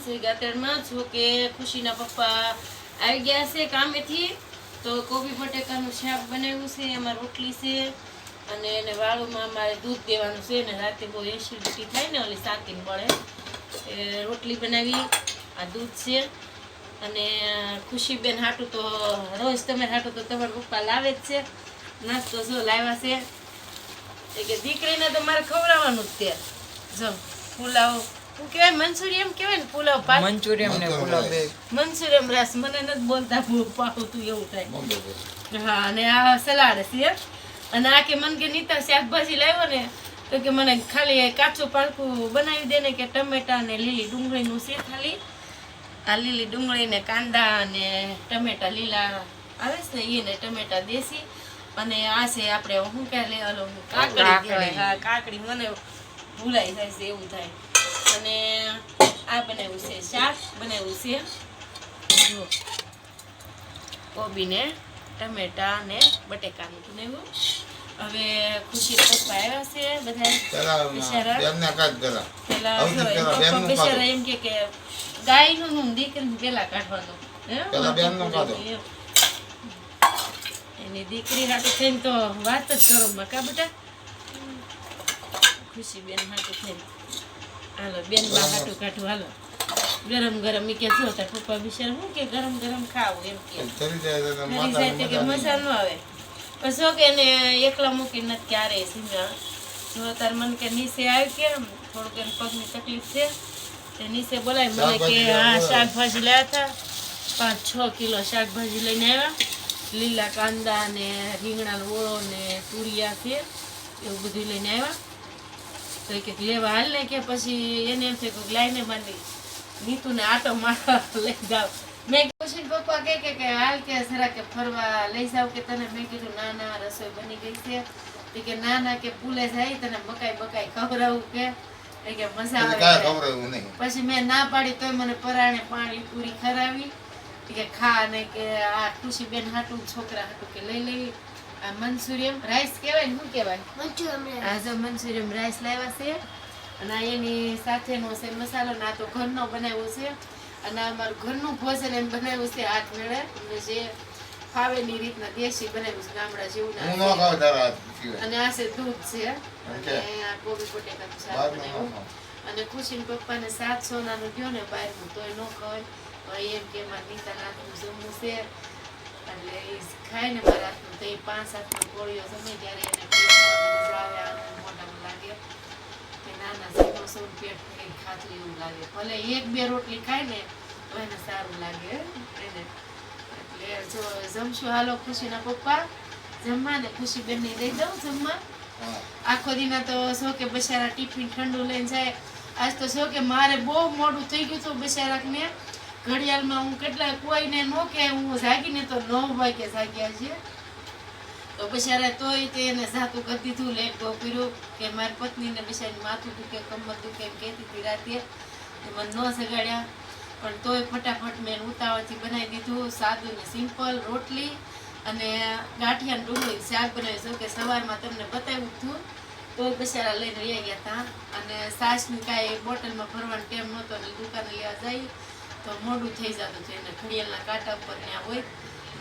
પાંચ વાગ્યા અત્યારમાં જો કે ખુશીના પપ્પા આવી ગયા છે કામેથી. તો કોબી બટેકાનું શાક બનાવ્યું છે, એમાં રોટલી છે, અને એને વાળુમાં અમારે દૂધ દેવાનું છે, ને રાતે બહુ એસિડિટી થાય ને, ઓલી શાંતિ મળે એ રોટલી બનાવી, આ દૂધ છે. અને ખુશીબેન હાટું તો, રોજ તમે હાટું તો તમારા પપ્પા લાવે જ છે. નાસ્તો જો લાવ્યા છે. એટલે દીકરીને તો મારે ખવડાવવાનું જ તે જો, પુલાવ શું કહેવાય મંચુરિયમ કહેવાય ને પુલાવ પાક મંચુરિયમ ને પુલાવ બે. મંચુરિયમ રસ મને નથી બોલતા બહુ પાવતું એવું થાય. હા અને આ સલાડ છે અને આ કે મન કે નીતા શાકભાજી લાવ્યો ને તો કે મને ખાલી કાચું પાલકું બનાવી દે ને કે ટમેટા ને લીલી ડુંગળીનું છે ખાલી. આ લીલી ડુંગળી ને કાંદા ને ટમેટા લીલા આવે છે ને એ ને ટમેટા દેશી. અને આ છે આપણે શું કે લે ઓલો કાકડી. કહેવાય. હા કાકડી મને ભૂલાઈ જાય છે એવું થાય. અને આ બનાવ્યું છે શાક બનાવ્યું છે. જુઓ. કોબીને ટમેટા ને બટેકાનું બનાવ્યું. હવે ખુશી પપ્પા આવ્યા છે બધા બિચારા. એમ કે કે ગાયનું નું દીકરીને પેલા કાઢવાનું. એની દીકરી સાથે થઈને તો વાત જ કરો માં કા બેટા. ખુશી બેન હાટુ થઈને. હાલો બેન બા હાટુ કાઢું હાલો. ગરમ ગરમ ઈ કે જો તાર પપ્પા બિચારા હું કે ગરમ ગરમ ખાવું એમ કે. ઘરી જાય તે કે મજા ન આવે. પછી કે એને એકલા મૂકીને નથી ક્યારેય સિંગા જો તાર મન કે નીચે આવી કે થોડુંક એને પગની તકલીફ છે તે નીચે બોલાય મને કે હા શાકભાજી લાવ્યા હતા. પાંચ છ કિલો શાકભાજી લઈને આવ્યા. લીલા કાંદા ને રીંગણાનો ઓળો ને તુરિયા છે એવું બધું લઈને આવ્યા. તો કે લેવા હાલ ને કે પછી એને એમ થયું કે લાઈને માંડી નીતુને આટો મારવા લઈ જાવ મેં કુશી પપ્પા કહે કે કે હાલ કે જરા કે ફરવા લઈ જાવ કે તને. મેં કીધું ના ના રસોઈ બની ગઈ છે. કે ના ના કે પુલે જાય તને બકાઈ બકાઈ ખવડાવું કે. કે મજા આવે. પછી મેં ના પાડી તોય મને પરાણે પાણી પૂરી ખરાવી. કે ખા ને કે આ ખુશી બેન હાટું છોકરા હાટું કે લઈ લેવી. આ મંચુરિયમ રાઈસ કહેવાય ને શું કહેવાય? આ જો મનસુરિયમ રાઈસ લાવ્યા છે અને એની સાથેનો છે મસાલો ના તો ઘરનો બનાવ્યો છે અને અમારું ઘરનું ભોજન એમ બનાવ્યું છે હાથ મેળે. અને જે ફાવે ની રીતના દેશી બનાવ્યું છે ગામડા જેવું ના ન ખાવ તારા સિવાય. અને આ છે દૂધ છે. અને આ કોબી બટેકાનું શાક બનાવ્યું. અને ખુશીન પપ્પાને સાત સોનાનું ગયો ને બહારનું તોય ન ખવાય. એમ કે મારા નીતા હાથનું જમવું છે. એટલે એ ખાય ને મારા હાથનું તો એ પાંચ હાથનો ગોળીઓ જમે ત્યારે એને પેટમાં આવે આનંદ મોઢામાં લાગે કે ના ના સૌ પેટ ખાતું એવું લાગે ભલે એક બે રોટલી ખાય ને તો એને સારું લાગે એને એટલે જો જમશું હાલો ખુશીના પપ્પા જમવા ને ખુશી બેનને દઈ દઉં જમવા આખો દીના તો શું કે બિચારા ટિફિન ઠંડુ લઈને જાય આજ તો શું કે મારે બહુ મોડું થઈ ગયું હતું બિચારાને ઘડિયાળમાં હું કેટલા કોઈને ન કે હું જાગીને તો નવ વાગે જાગ્યા છે તો બિચારા તોય તે એને સાતું કરી દીધું, લેટ કર્યું, કે મારી પત્નીને બિચારી માથું દુખે, કમર દુખે એમ કહેતી હતી રાતે. મને ન સગાડ્યા પણ તોય ફટાફટ મેં ઉતાવળથી બનાવી દીધું સાદું ને સિમ્પલ રોટલી અને ગાંઠિયા ડુંગળી શાક બનાવ્યું. કે સવારમાં તમને બતાવ્યું હતું, તો બિચારા લઈને વહી ગયા હતા. અને સાસની કાંઈ બોટલમાં ભરવાનો ટેમ નહોતો અને દુકાને લેવા જાય. તો મોડું થઈ જતું હતું એને ઘડિયાળના કાંટા ઉપર ત્યાં હોય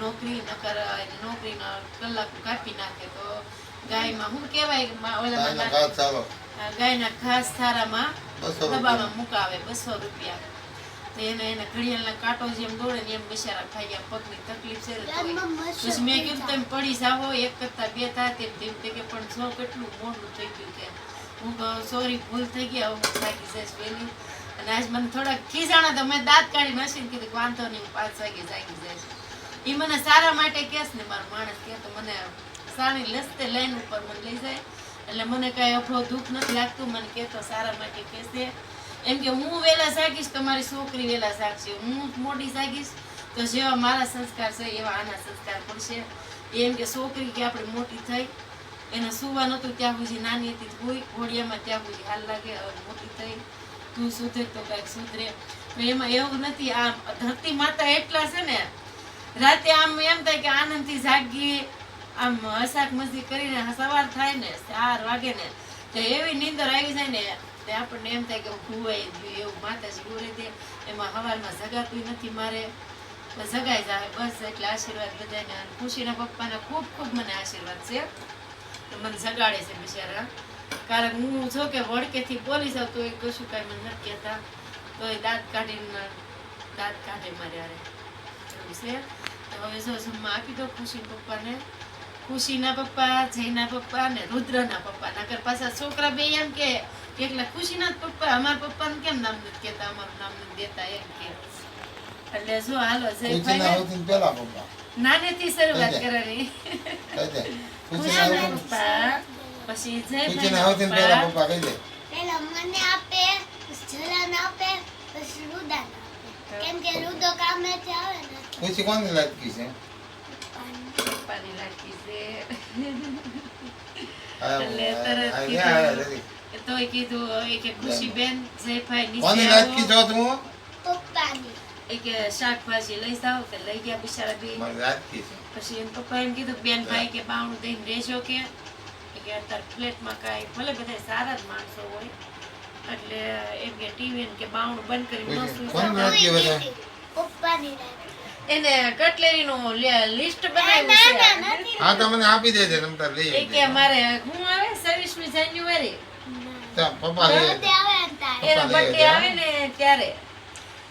નોકરી નકર નોકરીના કલાક કાપી નાખે. તો ગાયમાં શું કહેવાય. આ ગાયના ઘાસ થારામાં બસો મુકાવે બસો રૂપિયા. તો એને એને ઘડિયાળના કાંટો જેમ દોડે ને એમ બિચારા ખાઈ ગયા પગની તકલીફ છે પછી મેં કીધું તમે પડી જાઓ એક કરતા બે થાય તેમ તેમ તે કે પણ જો કેટલું મોડું થઈ ગયું કે હું સોરી ભૂલ થઈ ગયા હું થાકી જઈશ વહેલી. અને આજ મને થોડાક ખીજાણા તો મેં દાંત કાઢી નસીને કીધું કે વાંધો નહીં પાંચ વાગે જાગી જાય એ મને સારા માટે કહેશ ને મારો માણસ કે તો મને સારી લસતે લાઈન ઉપર મને લઈ જાય. એટલે મને કાંઈ અફળો દુઃખ નથી લાગતું, મને કહેતો સારા માટે કહેશે. એમ કે હું વહેલા જાગીશ તો મારી છોકરી વહેલા જાગશે. હું મોટી જાગીશ, તો જેવા મારા સંસ્કાર છે, એવા આના સંસ્કાર પડશે. એમ કે છોકરી કે આપણે મોટી થઈ, એને સુવા નહોતું, ત્યાં સુધી નાની હતી હોય, ઘોડિયામાં ત્યાં સુધી હાલ લાગે મોટી થઈ. તું સુધરે તો કાંઈક સુધરે. એમાં એવું નથી આ ધરતી માતા એટલા છે ને, રાતે આમ એમ થાય કે આનંદથી જાગી, આમ હસાક મસ્તી કરીને સવાર થાય ને, ચાર વાગે ને, તો એવી નીંદર આવી જાય ને એટલે આપણને એમ થાય કે ભૂવાઈ ગયું એવું માતાજી બોરે દે એમાં સવારમાં જગાતું નથી મારે. જગાઈ જાય, બસ એટલે આશીર્વાદ બધાને. ખુશીના પપ્પાના ખૂબ ખૂબ મને આશીર્વાદ છે. તો મને જગાડે છે બિચારા. કારણ હું જો કે વળકેથી બોલી જાઉં તો એ કશું કાંઈ મને નથી કહેતા. તો એ દાંત કાઢીને દાંત કાઢે મારે એવું છે? તો હવે જો જમવા આપી દો ખુશી પપ્પાને. ખુશીના પપ્પા જયના પપ્પા ને રુદ્રના પપ્પા. નકર પાછા છોકરા બે એમ કે એટલે એકલા ખુશીના પપ્પા? અમારા પપ્પાને કેમ નામ નથી કહેતા? અમારું નામ નથી દેતા એમ કે. એટલે જો હાલો જય જયભાઈ આવતી ને નાનેથી શરૂઆત. કરવાની. ખુશીના પપ્પા. પછી પૂછીને જયભાઈના આવતી ને પેલા પપ્પા કહી દે. પેલા મને આપે જલાને આપે પછી રુદાને આપે. કેમ કે રુદો કામેથી આવે ને. પછી કોની લાગતી છે? પપ્પાની લાગી છે. કીધું. કે ખુશીબેન જયભાઈ કોની નીચે લાગતી તું? પપ્પાની. કે શાકભાજી લઈ જાવ તો લઈ ગયા બિચારા બે. છે. પછી એમ પપ્પા એમ કીધું બેન ભાઈ કે બાવણું દઈને રહેજો કે. કે અત્યારે ફ્લેટમાં કાંઈ ભલે બધા સારા જ માણસો હોય એટલે એમ કે ટીવી કે બાવણું બંધ કરી ન સૂઈ એને કટલેરીનું લિસ્ટ બનાવ્યું છે. હા તો આપી દેજે તમે તાર લઈ એ કે મારે હું આવે? છવ્વીસમી જાન્યુઆરી. તા પપ્પા લઈ આવે ને એનો બર્થડે આવે ને ત્યારે.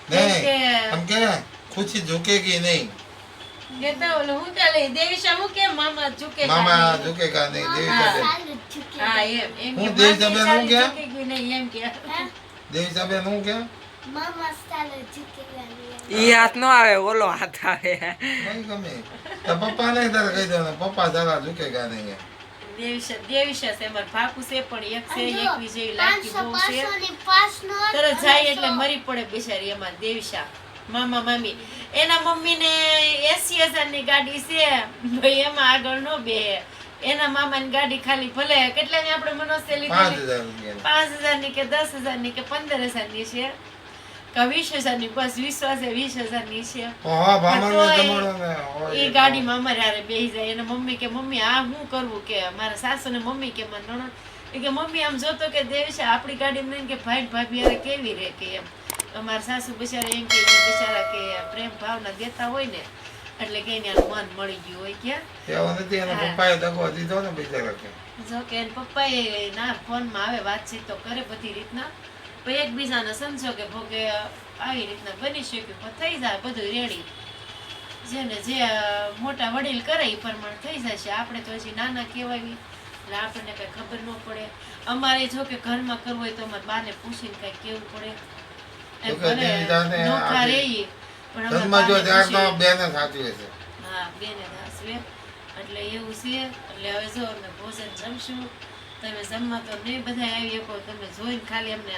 નહીં કે- કે ખુશી ઝુકેગી નહીં? કેતા ઓલું હું ચાલે દેવીશા હું કેમ મામા ઝુકે મામા કાઢી. ઝુકેગા નહીં દેવી હા. સાહેબ સારું જ ઝૂકી હા એમ એમ હું કે દેવીશાબેન માસી કે? ચાલી ઝૂકી ગઈ નહીં એમ કે. દેવી સાહેબ હું કે મામા સારું ઝૂકી ઈ હાથ નો આવે ઓલો હાથ આવે. નહીં ગમે. તો પપ્પા નહીં તારે કહી દો પપ્પા સારા ઝુકેગા નહીં દેવીશા દેવીશા છે અમાર ભાકુ છે પણ એક છે એક પાંચસો બહુ છે. તરત જાય એટલે મરી પડે બિચારી એમાં દેવીશા. મામા મામી એના મમ્મીને એસી હજારની ગાડી છે ભાઈ એમાં આગળ નો બે. એના મામાની ગાડી ખાલી ભલે કેટલાની આપણે મનોજે લીધી પાંચ હજારની કે દસ હજારની કે પંદર હજારની છે. કે વીસ હજારની બસ વિશ્વાસે વીસ હજારની છે. એ- ગાડી માં ગાડીમાં અમારે હારે બેસી જાય. એને મમ્મી કે મમ્મી આ હું કરવું? કે મારા સાસુ ને મમ્મી કે મારા નણંદ. કે મમ્મી આમ જોતો કે દેવ છે આપણી ગાડીમાં કે ભાઈ ભાભી કેવી રે? કે એમ. અમારા સાસુ બિચારા એમ કે બિચારા કે પ્રેમ ભાવના દેતા હોય ને એટલે કે એને મન મળી ગયું હોય કે. એવું નથી એના પપ્પાએ દગો દીધો ને બિચારા કે જો કે એના પપ્પાએ ના ફોનમાં આવે વાતચીત તો કરે બધી રીતના. પણ એકબીજાને સમજો કે ભોગે આવી રીતના બની શક્યું પણ થઈ જાય બધું રેડી. જેને જે મોટા વડીલ કરે એ પ્રમાણે થઈ છે. આપણે તો હજી નાના કહેવાય. એટલે આપણને કઈ ખબર ન પડે. અમારે જો કે ઘરમાં કરવું હોય તો અમારે બાને પૂછીને કઈ કેવું પડે. એમ તો કે ભલે તેની જાતે નોખા આપી- રહીએ. પણ અમારે ધર્મમાં જો બાને ત્યાર તો પૂછીએ. બેને સાચવે છે હા બેને હાસવે એટલે એવું છે. એટલે હવે જો અમે ભોજન જમશું તમે જમવા તો નહીં બધા આવી શકો તમે જોઈને ખાલી અમને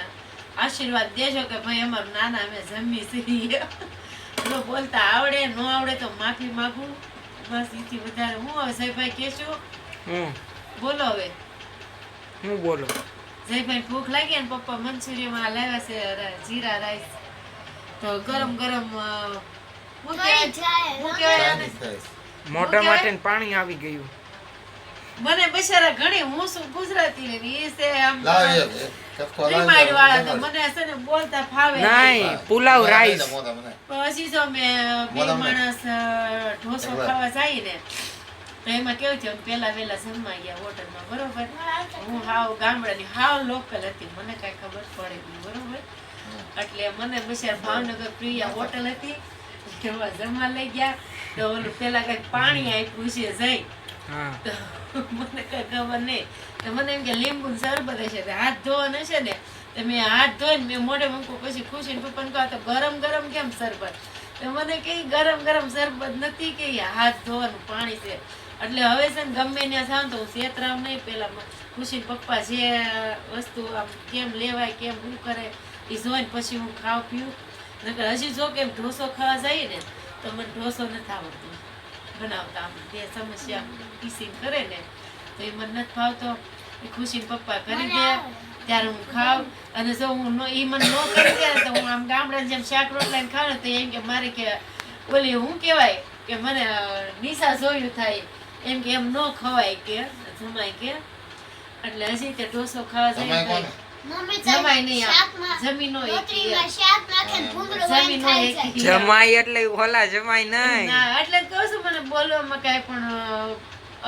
આશીર્વાદ દેજો કે ભાઈ અમારું નાના અમે જમી છીએ. જો બોલતા આવડે ન આવડે તો માફી માગું. બસ એથી વધારે. હું હવે જયભાઈ ભાઈ હું બોલો હવે. હું બોલો? જયભાઈ ભૂખ લાગી અને પપ્પા મંચુરિયમાં લાવ્યા છે જીરા રાઈસ. તો ગરમ ગરમ હું માટે પાણી આવી ગયું. મને બિચારા ઘણી હું શું ગુજરાતી ને એ છે આમ રીમાઈડ વાળા તો મને છે ને બોલતા ફાવે. નહીં. પુલાવ રાઈસ. પછી જો મેં બે માણસ ઢોસો ખાવા જાય ને તો એમાં કેવું થયું પેલા વેલા જમવા ગયા હોટલમાં બરોબર? હું હાવ ગામડાની હાવ લોકલ હતી. મને કાંઈ ખબર પડે બરોબર? એટલે મને બિચાર ભાવનગર પ્રિયા હોટલ હતી. એમાં જમવા લઈ ગયા. તો ઓલું પેલા કંઈક પાણી આપ્યું છે જઈ. મને કઈ ખબર નહીં. તો મને એમ કે લીંબુ શરબત હશે. હાથ ધોવાના છે ને તો મેં હાથ ધોઈને મેં મોઢે મૂકું પછી ખુશી ને પપ્પાને કહો તો ગરમ ગરમ કેમ શરબત? તો મને કઈ ગરમ ગરમ શરબત નથી કે હાથ ધોવાનું પાણી છે. એટલે હવે છે ને ગમે ત્યાં જાઉં તો હું છેતરાવ નહીં, પેલા ખુશી પપ્પા જે વસ્તુ આમ કેમ લેવાય, કેમ શું કરે, એ જોઈને પછી હું ખાવ પીવું નકર હજી જો કેમ ઢોસો ખાવા જઈએ ને, તો મને ઢોસો નથી આવડતો બનાવતા આમ. બે સમસ્યા પીસીને કરે ને, તો એ મને નથી ભાવતો. એ ખુશી પપ્પા કરી દે ત્યારે હું ખાવ અને જો હું એ મને ન કરી દે તો હું આમ ગામડાની જેમ શાક રોટલા ખાવ ને તો એમ કે મારે કે, ઓલી હું કહેવાય કે મને નિશા જોયું થાય. એમ કે એમ નો ખવાય કે જમાય કે. એટલે હજી તે ઢોસો ખાવા જાય તો જમાય એટલે ઓલા જમાય નહીં. એટલે કહું છું મને બોલવામાં કાંઈ પણ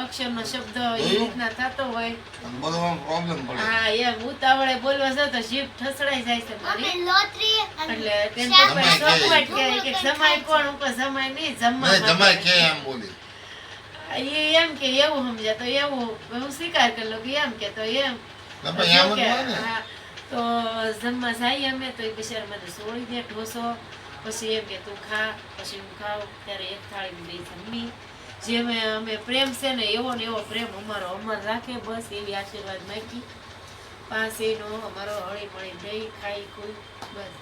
અક્ષરનો શબ્દ એ રીતના થતો હોય. બધું પ્રોબ્લેમ પડે. હા એમ ઉતાવળે બોલવા જાવ તો જીભ ઠસડાઈ જાય છે મારી. લોટરી એટલે તેમ જમાય કે? કોણ ઉપર જમાય નહીં જમાય જમાય કે એમ બોલી. એ એમ કે એવું સમજ્યા તો એવું હું સ્વીકાર કરી લઉં કે એમ કે તો એમ તો જમવા જાય અમે તો એ બિચારા મને સોળી દે ઢોસો પછી એમ કે તું ખા પછી હું ખાઉં ત્યારે એક થાળી બે જમી જે અમે અમે પ્રેમ છે ને એવો ને એવો પ્રેમ અમારો અમર રાખે બસ એવી આશીર્વાદ માગી પાસેનો અમારો હળી મળી દઈ ખાઈ કોઈ બસ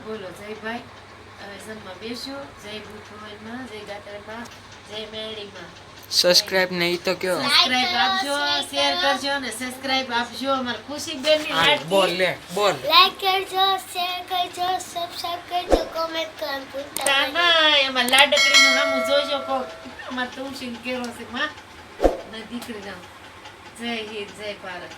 બોલો જય ભાઈ હવે જમવા બેસ્યો જય ભૂખમાં જય ગાત્રમાં જય મેળીમાં. સબસ્ક્રાઇબ નહીં તો કયો? સબસ્ક્રાઇબ આપજો શેર કરજો અને સબસ્ક્રાઇબ આપજો. અમાર ખુશી બેનની લાઈક બોલ લે બોલ. લાઈક કરજો શેર કરજો સબસ્ક્રાઇબ કરજો કોમેન્ટ કરજો ભૂલતા નહીં. લાડકડી નું નામ જોજો કો માં તુલસી કેરો છે માં. ના દીકરી નામ જય હિન્દ જય ભારત.